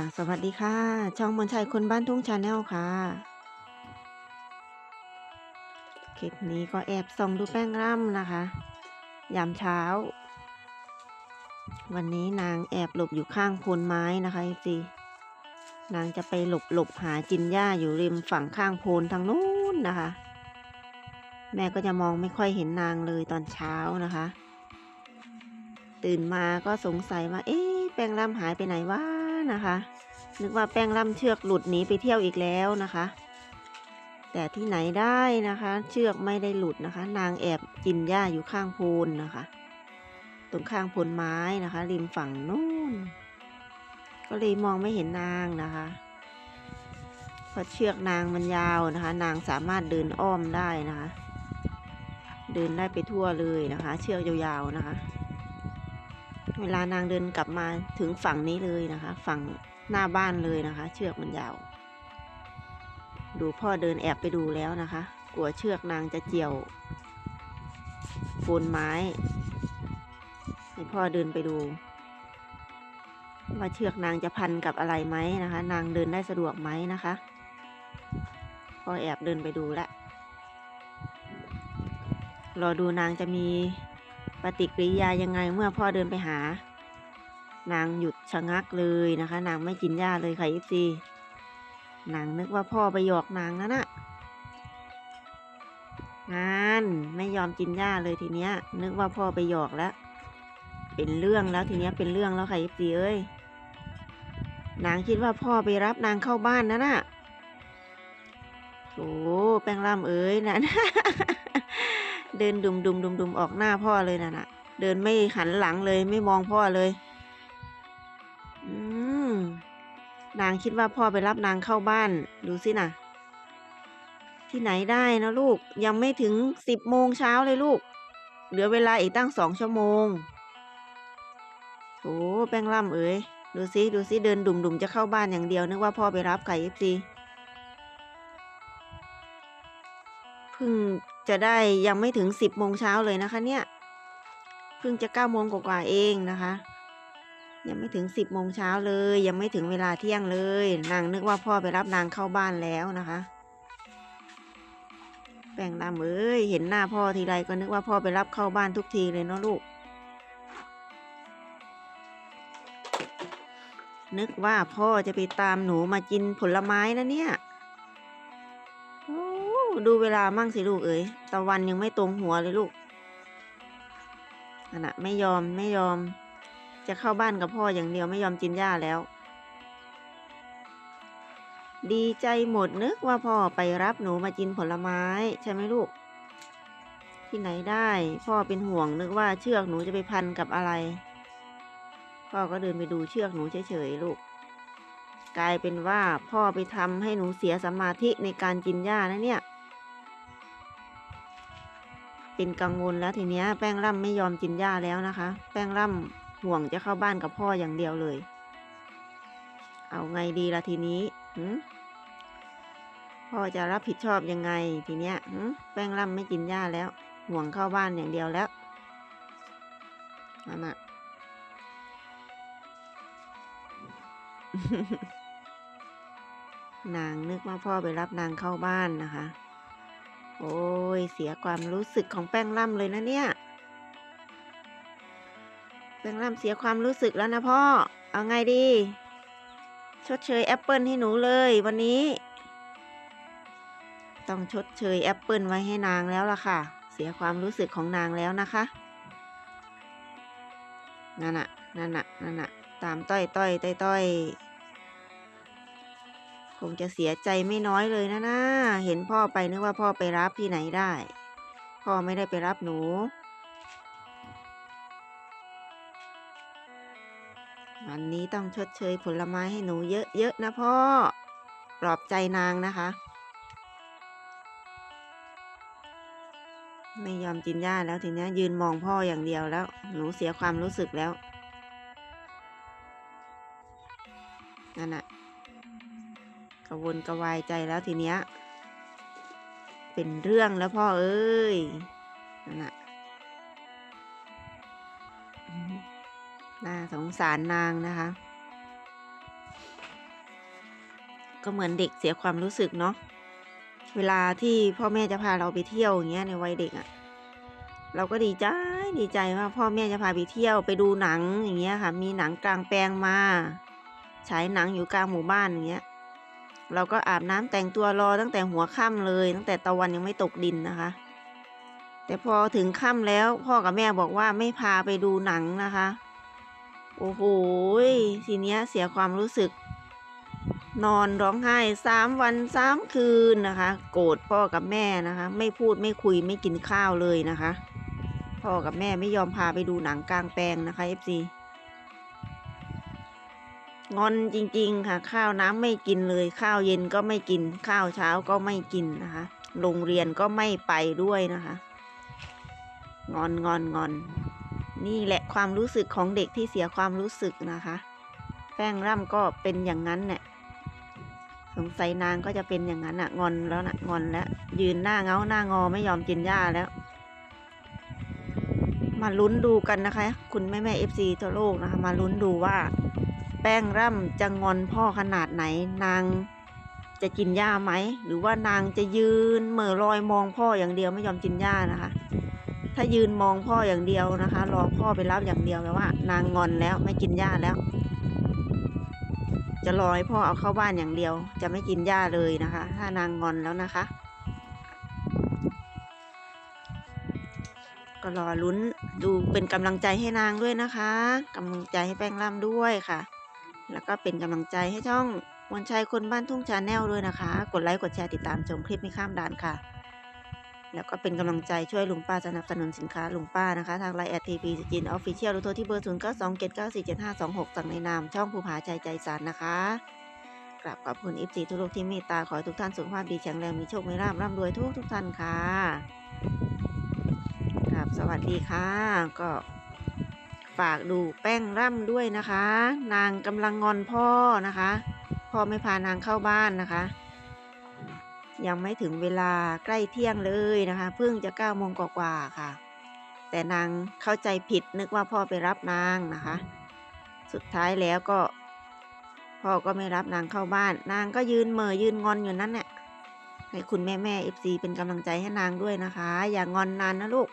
ค่ะ สวัสดีค่ะ ช่องมนชัยคนบ้านทุ่งชาแนลค่ะ คลิปนี้ก็แอบส่องดูแป้งร่ำนะคะ ยามเช้า วันนี้นางแอบหลบอยู่ข้างโคนไม้นะคะจีนางจะไปหลบหลบหาจินหญ้าอยู่ริมฝั่งข้างโพนทางนู้นนะคะ แม่ก็จะมองไม่ค่อยเห็นนางเลยตอนเช้านะคะ ตื่นมาก็สงสัยว่า เอ๊ะแป้งร่ำหายไปไหนวะ นะคะ นึกว่าแป้งร่ำเชือกหลุดหนีไปเที่ยวอีกแล้วนะคะ แต่ที่ไหนได้นะคะ เชือกไม่ได้หลุดนะคะ นางแอบกินหญ้าอยู่ข้างโพนนะคะ ตรงข้างโพนไม้นะคะ ริมฝั่งนู้นก็เลยมองไม่เห็นนางนะคะเพราะเชือกนางมันยาวนะคะ นางสามารถเดินอ้อมได้นะคะ เดินได้ไปทั่วเลยนะคะ เชือกยาวๆนะคะ เวลานางเดินกลับมาถึงฝั่งนี้เลยนะคะ ฝั่งหน้าบ้านเลยนะคะ เชือกมันยาว ดูพ่อเดินแอบไปดูแล้วนะคะ กลัวเชือกนางจะเกี่ยวโคนไม้ให้พ่อเดินไปดู ว่าเชือกนางจะพันกับอะไรไหมนะคะ นางเดินได้สะดวกไหมนะคะพ่อแอบเดินไปดูแล้วรอดูนางจะมี ปฏิกิริยายังไงเมื่อพ่อเดินไปหา นางหยุดชะงักเลยนะคะ นางไม่กินหญ้าเลยค่ะยิปซีนางนึกว่าพ่อไปหยอกนางนั่นน่ะงานไม่ยอมกินหญ้าเลยทีเนี้ย นึกว่าพ่อไปหยอกแล้ว เป็นเรื่องแล้วทีเนี้ยเป็นเรื่องแล้วค่ะยิปซีเอ้ยนางคิดว่าพ่อไปรับนางเข้าบ้านนั่นน่ะโถแป้งล่ำเอ้ยนั่น เดินดุมดุมดุมดุมออกหน้าพ่อเลยน่ะน่ะ เดินไม่หันหลังเลยไม่มองพ่อเลย อืมนางคิดว่าพ่อไปรับนางเข้าบ้าน ดูสินะที่ไหนได้นะลูกยังไม่ถึงสิบโมงเช้าเลยลูก เหลือเวลาอีกตั้งสองชั่วโมงโถแป้งล่ำเอ๋ยดูสิดูสิเดินดุ่มๆจะเข้าบ้านอย่างเดียว นึกว่าพ่อไปรับไก่เอฟซีเพิ่ง จะได้ยังไม่ถึงสิบโมงเช้าเลยนะคะเนี่ยเพิ่งจะเก้าโมงกว่าๆเองนะคะ ยังไม่ถึงสิบโมงเช้าเลย ยังไม่ถึงเวลาเที่ยงเลย นางนึกว่าพ่อไปรับนางเข้าบ้านแล้วนะคะแป้งดำเอ้ยเห็นหน้าพ่อทีไรก็นึกว่าพ่อไปรับเข้าบ้านทุกทีเลยเนาะลูก นึกว่าพ่อจะไปตามหนูมากินผลไม้นะเนี่ย ดูเวลามั่งสิลูกเอ๋ยตะวันยังไม่ตรงหัวเลยลูกนั่นนะไม่ยอมไม่ยอม จะเข้าบ้านกับพ่ออย่างเดียวไม่ยอมกินหญ้าแล้ว ดีใจหมดนึกว่าพ่อไปรับหนูมากินผลไม้ ใช่ไหมลูก ที่ไหนได้ พ่อเป็นห่วงนึกว่าเชือกหนูจะไปพันกับอะไร พ่อก็เดินไปดูเชือกหนูเฉยๆลูก กลายเป็นว่าพ่อไปทำให้หนูเสียสมาธิในการกินหญ้านะเนี่ย เป็นกังวลแล้วทีเนี้ยแป้งร่ำไม่ยอมกินหญ้าแล้วนะคะ แป้งร่ำห่วงจะเข้าบ้านกับพ่ออย่างเดียวเลย เอาไงดีละทีนี้พ่อจะรับผิดชอบยังไงทีเนี้ยแป้งร่ำไม่กินหญ้าแล้ว ห่วงเข้าบ้านอย่างเดียวแล้วนั่นน่ะนางนึกว่าพ่อไปรับนางเข้าบ้านนะคะ โอ้ย เสียความรู้สึกของแป้งล่ำเลยนะเนี่ย แป้งล่ำเสียความรู้สึกแล้วนะพ่อ เอาไงดี ชดเชยแอปเปิลให้หนูเลยวันนี้ ต้องชดเชยแอปเปิลไว้ให้นางแล้วล่ะค่ะ เสียความรู้สึกของนางแล้วนะคะ นั่นน่ะ นั่นน่ะ นั่นน่ะ ตามต้อยต้อยต้อยต้อย คงจะเสียใจไม่น้อยเลยนะนะเห็นพ่อไปนึกว่าพ่อไปรับที่ไหนได้ พ่อไม่ได้ไปรับหนู วันนี้ต้องชดเชยผลไม้ให้หนูเยอะๆนะพ่อ ปลอบใจนางนะคะ ไม่ยอมกินหญ้าแล้วทีนี้ยืนมองพ่ออย่างเดียวแล้ว หนูเสียความรู้สึกแล้วนั่นน่ะ กระวนกระวายใจแล้วทีเนี้ย เป็นเรื่องแล้วพ่อเอ้ยนั่นน่ะน่าสงสารนางนะคะ ก็เหมือนเด็กเสียความรู้สึกเนาะเวลาที่พ่อแม่จะพาเราไปเที่ยวอย่างเงี้ยในวัยเด็กอะ่ะ เราก็ดีใจดีใจว่าพ่อแม่จะพาไปเที่ยวไปดูหนังอย่างเงี้ยค่ะ มีหนังกลางแปลงมาฉายหนังอยู่กลางหมู่บ้านอย่างเงี้ย เราก็อาบน้ำแต่งตัวรอตั้งแต่หัวค่ำเลย ตั้งแต่ตะวันยังไม่ตกดินนะคะ แต่พอถึงค่ำแล้วพ่อกับแม่บอกว่าไม่พาไปดูหนังนะคะ โอ้โหทีเนี้ยเสียความรู้สึก นอนร้องไห้สามวันสามคืนนะคะ โกรธพ่อกับแม่นะคะ ไม่พูดไม่คุยไม่กินข้าวเลยนะคะ พ่อกับแม่ไม่ยอมพาไปดูหนังกลางแปลงนะคะ FC งอนจริง ๆ ค่ะ ข้าวน้ำไม่กินเลย ข้าวเย็นก็ไม่กิน ข้าวเช้าก็ไม่กินนะคะ โรงเรียนก็ไม่ไปด้วยนะคะ งอนงอนงอน นี่แหละความรู้สึกของเด็กที่เสียความรู้สึกนะคะ แป้งร่ำก็เป็นอย่างนั้นเนี่ยสงสัยนางก็จะเป็นอย่างนั้นอะงอนแล้วนะงอนแล้ว ยืนหน้าเงาหน้างอไม่ยอมกินหญ้าแล้ว มาลุ้นดูกันนะคะ คุณแม่แม่เอฟซีทั่วโลกนะคะ มาลุ้นดูว่า ป้งร่ำจะงอนพ่อขนาดไหน นางจะกินหญ้าไหม หรือว่านางจะยืนเหม่อลอยมองพ่ออย่างเดียวไม่ยอมกินหญ้านะคะ ถ้ายืนมองพ่ออย่างเดียวนะคะ รอพ่อไปรับอย่างเดียวแปลว่า นางงอนแล้วไม่กินหญ้าแล้ว จะรอให้พ่อเอาเข้าบ้านอย่างเดียว จะไม่กินหญ้าเลยนะคะ ถ้านางงอนแล้วนะคะ ก็รอลุ้นดูเป็นกำลังใจให้นางด้วยนะคะกำลังใจให้แป้งล่ำด้วยค่ะ แล้วก็เป็นกำลังใจให้ช่องวันชัยคนบ้านทุ่งชาแนลด้วยนะคะ กดไลค์กดแชร์ติดตามชมคลิปไม่ข้ามด่านค่ะ แล้วก็เป็นกำลังใจช่วยลุงป้าสนับสนุนสินค้าลุงป้านะคะ ทางไลน์แอดทีพีสกินออฟฟิเชียลหรือโทรที่เบอร์ศูนย์เก้าสองเจ็ดเก้าสี่เจ็ดห้าสองหกสั่งในนามช่องภูผาใจใจสารนะคะกราบขอบคุณอิฟซีทุกโลกที่เมตตาขอให้ทุกท่านสุขภาพดีแข็งแรงมีโชคมีลาภร่ำรวยทุกทุกท่านค่ะครับสวัสดีค่ะก็ ฝากดูแป้งร่ำด้วยนะคะ นางกำลังงอนพ่อนะคะ พ่อไม่พานางเข้าบ้านนะคะ ยังไม่ถึงเวลาใกล้เที่ยงเลยนะคะ เพิ่งจะเก้าโมงกว่าๆค่ะ แต่นางเข้าใจผิดนึกว่าพ่อไปรับนางนะคะ สุดท้ายแล้วก็ พ่อก็ไม่รับนางเข้าบ้าน นางก็ยืนเม่อยืนงอนอยู่นั่นแหละให้คุณแม่แม่เอฟซีเป็นกำลังใจให้นางด้วยนะคะ อย่างอนนานนะลูก